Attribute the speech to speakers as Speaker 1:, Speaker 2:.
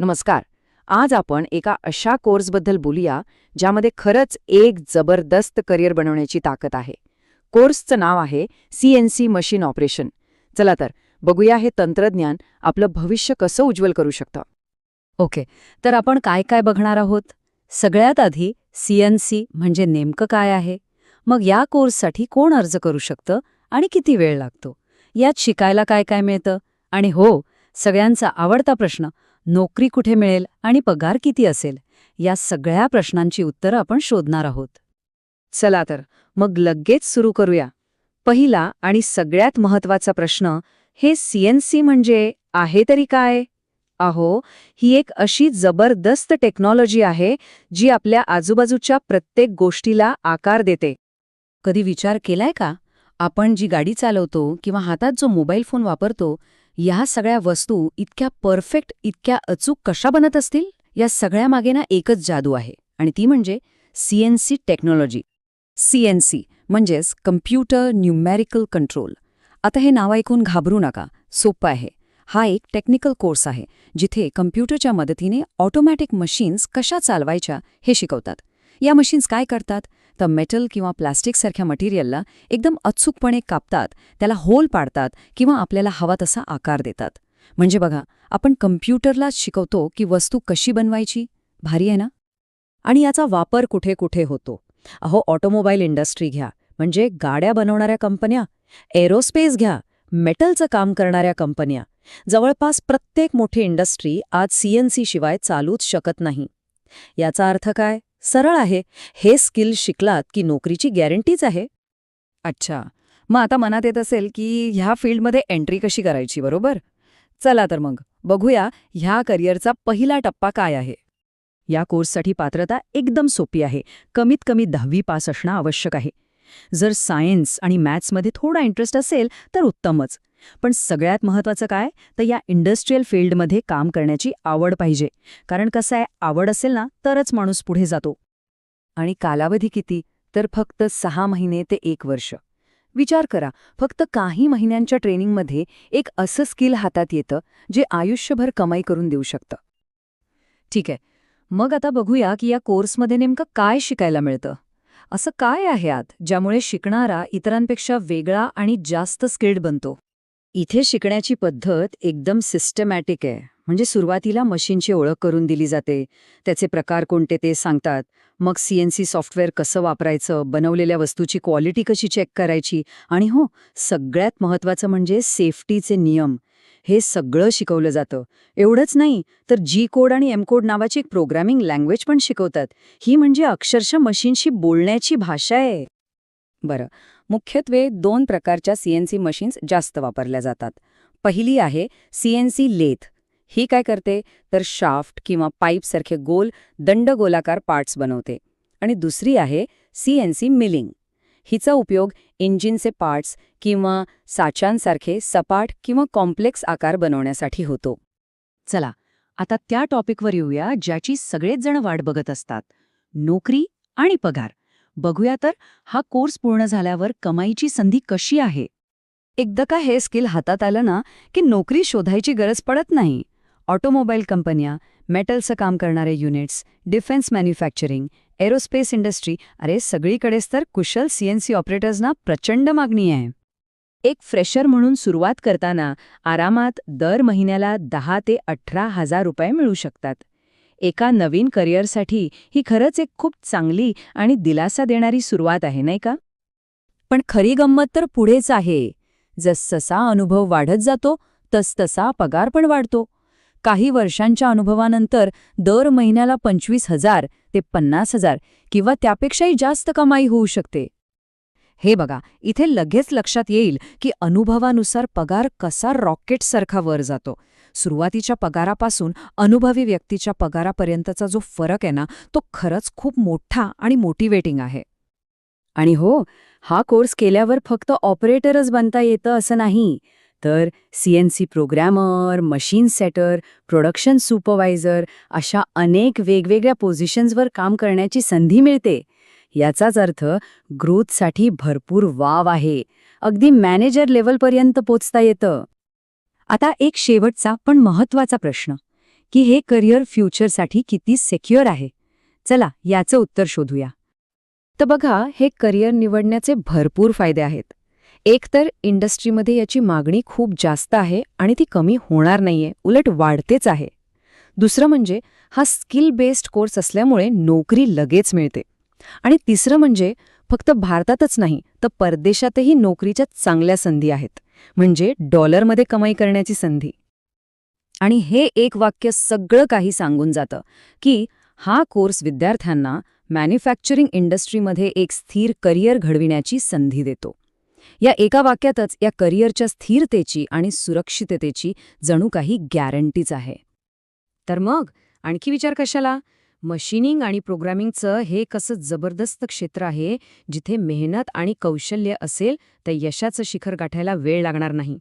Speaker 1: नमस्कार. आज आपण एका अशा कोर्सबद्दल बोलूया ज्यामध्ये खरंच एक जबरदस्त करिअर बनवण्याची ताकद आहे. कोर्सचं नाव आहे C N C machine operation. चला तर बघूया हे तंत्रज्ञान आपलं भविष्य कसं उज्ज्वल करू शकतं.
Speaker 2: ओके तर आपण काय काय बघणार आहोत? सगळ्यात आधी सी म्हणजे नेमकं काय आहे? मग या कोर्ससाठी कोण अर्ज करू शकतं आणि किती वेळ लागतो? यात शिकायला काय काय मिळतं? आणि हो सगळ्यांचा आवडता प्रश्न नोकरी कुठे मिळेल आणि पगार किती असेल या सगळ्या प्रश्नांची उत्तरं आपण शोधणार आहोत.
Speaker 1: चला तर मग लगेच सुरू करूया. पहिला आणि सगळ्यात महत्त्वाचा प्रश्न हे सीएनसी म्हणजे आहे तरी काय? अहो ही एक अशी जबरदस्त टेक्नॉलॉजी आहे जी आपल्या आजूबाजूच्या प्रत्येक गोष्टीला आकार देते.
Speaker 2: कधी विचार केलाय का? आपण जी गाडी चालवतो किंवा हातात जो मोबाईल फोन वापरतो या सगळ्या वस्तू इतक्या परफेक्ट इतक्या अचूक कशा बनत असतील? या सगळ्या मागे ना एकच जादू आहे आणि ती म्हणजे सीएनसी टेक्नॉलॉजी सीएनसी म्हणजेच कम्प्युटर न्यूमॅरिकल कंट्रोल आता हे नाव ऐकून घाबरू नका. सोपं आहे. हा एक टेक्निकल कोर्स आहे जिथे कम्प्युटरच्या मदतीने ऑटोमॅटिक मशीन्स कशा चालवायच्या हे शिकवतात. या मशीन्स काय करतात? तर मेटल किंवा प्लास्टिकसारख्या मटेरियलला एकदम अचूकपणे कापतात त्याला होल पाडतात किंवा आपल्याला हवा तसा आकार देतात. म्हणजे बघा आपण कम्प्युटरलाच शिकवतो की वस्तू कशी बनवायची? भारी आहे ना? आणि याचा वापर कुठे कुठे होतो? अहो ऑटोमोबाईल इंडस्ट्री घ्या म्हणजे गाड्या बनवणाऱ्या कंपन्या एरोस्पेस घ्या मेटलचं काम करणाऱ्या कंपन्या. जवळपास प्रत्येक मोठी इंडस्ट्री आज सीएनसी शिवाय चालूच शकत नाही. याचा अर्थ काय? सरळ आहे. हे स्किल शिकलात की नोकरीची गॅरंटीच आहे? अच्छा. मग आता मनात येत असेल की ह्या फील्डमध्ये एंट्री कशी करायची बरोबर? चला तर मग. बघूया ह्या करिअरचा पहिला टप्पा काय आहे. या कोर्ससाठी पात्रता एकदम सोपी आहे. कमीत कमी दहावी पास असणं आवश्यक आहे. जर सायन्स आणि मॅथ्समध्ये थोडा इंटरेस्ट असेल तर उत्तमच. पण सगळ्यात महत्त्वाचं काय? तर या इंडस्ट्रीयल फील्डमध्ये काम करण्याची आवड पाहिजे. कारण कसं आहे आवड असेल ना तरच माणूस पुढे जातो. आणि कालावधी किती? तर फक्त सहा महिने ते एक वर्ष. विचार करा फक्त काही महिन्यांच्या ट्रेनिंगमध्ये एक असं स्किल हातात येतं जे आयुष्यभर कमाई करून देऊ शकतं. ठीक आहे. मग आता बघूया की या कोर्समध्ये नेमकं काय शिकायला मिळतं. असं काय आहे आत ज्यामुळे शिकणारा इतरांपेक्षा वेगळा आणि जास्त स्किल्ड बनतो? इथे शिकण्याची पद्धत एकदम सिस्टमॅटिक आहे. म्हणजे सुरुवातीला मशीनची ओळख करून दिली जाते. त्याचे प्रकार कोणते ते सांगतात. मग सीएनसी सॉफ्टवेअर कसं वापरायचं बनवलेल्या वस्तूची क्वालिटी कशी चेक करायची आणि हो सगळ्यात महत्त्वाचं म्हणजे सेफ्टीचे नियम. हे सगळं शिकवलं जातं. एवढंच नाही तर जी कोड आणि एम कोड नावाची एक प्रोग्रॅमिंग लँग्वेज पण शिकवतात. ही म्हणजे अक्षरशः मशीनशी बोलण्याची भाषा आहे. बरं. मुख्यत्वे दोन प्रकारच्या सीएनसी मशीन्स जास्त वापरल्या जातात. पहिली आहे सीएनसी लेथ. ही काय करते? तर शाफ्ट किंवा पाईपसारखे गोल दंडगोलाकार पार्ट्स बनवते. आणि दुसरी आहे सीएनसी मिलिंग. हिचा उपयोग इंजिनचे पार्ट्स किंवा साचांसारखे सपाट किंवा कॉम्प्लेक्स आकार बनवण्यासाठी होतो. चला आता त्या टॉपिकवर येऊया ज्याची सगळेच जण वाट बघत असतात. नोकरी आणि पगार. बघूया तर हा कोर्स पूर्ण झाल्यावर कमाईची संधी कशी आहे? एकदा का हे स्किल हातात आलं ना की नोकरी शोधायची गरज पडत नाही? ऑटोमोबाईल कंपन्या मेटलचं काम करणारे units defence manufacturing aerospace industry अरे सगळीकडेच तर कुशल सीएनसी ऑपरेटर्सना प्रचंड मागणी आहे. एक फ्रेशर म्हणून सुरुवात करताना आरामात दर महिन्याला दहा ते अठरा हजार रुपये मिळू शकतात. एका नवीन करिअरसाठी ही खरंच एक खूप चांगली आणि दिलासा देणारी सुरुवात आहे नाही का? पण खरी गंमत तर पुढेच आहे. जसजसा अनुभव वाढत जातो तसतसा पगार पण वाढतो. काही वर्षांच्या अनुभवानंतर दर महिन्याला पंचवीस हजार ते पन्नास हजार किंवा त्यापेक्षाही जास्त कमाई होऊ शकते. हे बघा इथे लगेच लक्षात येईल की अनुभवानुसार पगार कसा रॉकेटसारखा वर जातो. सुरुवातीच्या पगारापासून अनुभवी व्यक्तीच्या पगारापर्यंतचा जो फरक आहे ना तो खरंच खूप मोठा आणि मोटिवेटिंग आहे. आणि हो हा कोर्स केल्यावर फक्त ऑपरेटरच बनता येतं असं नाही. तर CNC programmer machine setter production supervisor अशा अनेक वेगवेगळ्या पोझिशन्सवर काम करण्याची संधी मिळते. याचाच अर्थ ग्रोथसाठी भरपूर वाव आहे. अगदी मॅनेजर लेवलपर्यंत पोचता येतं. आता एक शेवटचा पण महत्त्वाचा प्रश्न
Speaker 1: की हे करिअर फ्युचरसाठी किती सेक्युअर आहे? चला याचं उत्तर शोधूया.
Speaker 2: तर बघा हे करिअर निवडण्याचे भरपूर फायदे आहेत. एकतर इंडस्ट्रीमध्ये याची मागणी खूप जास्त आहे आणि ती कमी होणार नाहीये उलट वाढतेच आहे. दुसरं म्हणजे हा स्किल बेस्ड कोर्स असल्यामुळे नोकरी लगेच मिळते. आणि तिसरं म्हणजे फक्त भारतातच नाही तर परदेशातही नोकरीच्या चांगल्या संधी आहेत. म्हणजे डॉलरमध्ये कमाई करण्याची संधी.
Speaker 1: आणि हे एक वाक्य सगळं काही सांगून जातं की हा कोर्स विद्यार्थ्यांना मॅन्युफॅक्चरिंग इंडस्ट्रीमध्ये एक स्थिर करिअर घडविण्याची संधी देतो. या एका वाक्यातच या करिअरच्या स्थिरतेची आणि सुरक्षिततेची जणू काही गॅरंटीच आहे. तर मग आणखी विचार कशाला? मशीनिंग आणि प्रोग्रामिंगचं हे कसं जबरदस्त क्षेत्र आहे जिथे मेहनत आणि कौशल्य असेल तर यशाचं शिखर गाठायला वेळ लागणार नाही.